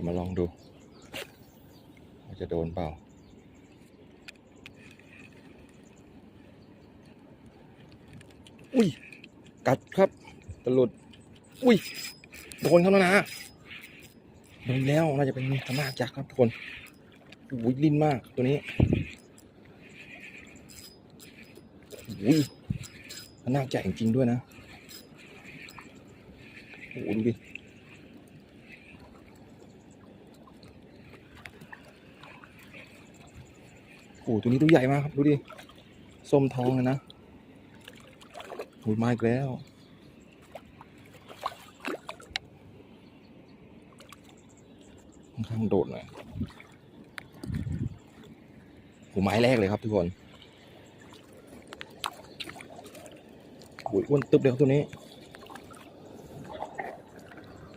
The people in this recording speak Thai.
จะมาลองดูว่าจะโดนเปล่าอุ้ย กัดครับตะหลุด อุ้ย โดนครับนะโดนแล้วน่าจะเป็นธรรมะจักครับทุกคนอุ้ยลิ้นมากตัวนี้อุ้ยน่าจจริงๆด้วยนะโอ้โหดูดิ อ้โหตัวนี้ตัวใหญ่มากครับ ดูดิ ส้มทองเลยนะอุ้ยมาอีกแล้วค่อนข้างโดดหน่อยโอ้ไม้แรกเลยครับทุกคนโอ้ยอ้วนตึ๊บเลยครับตัวนี้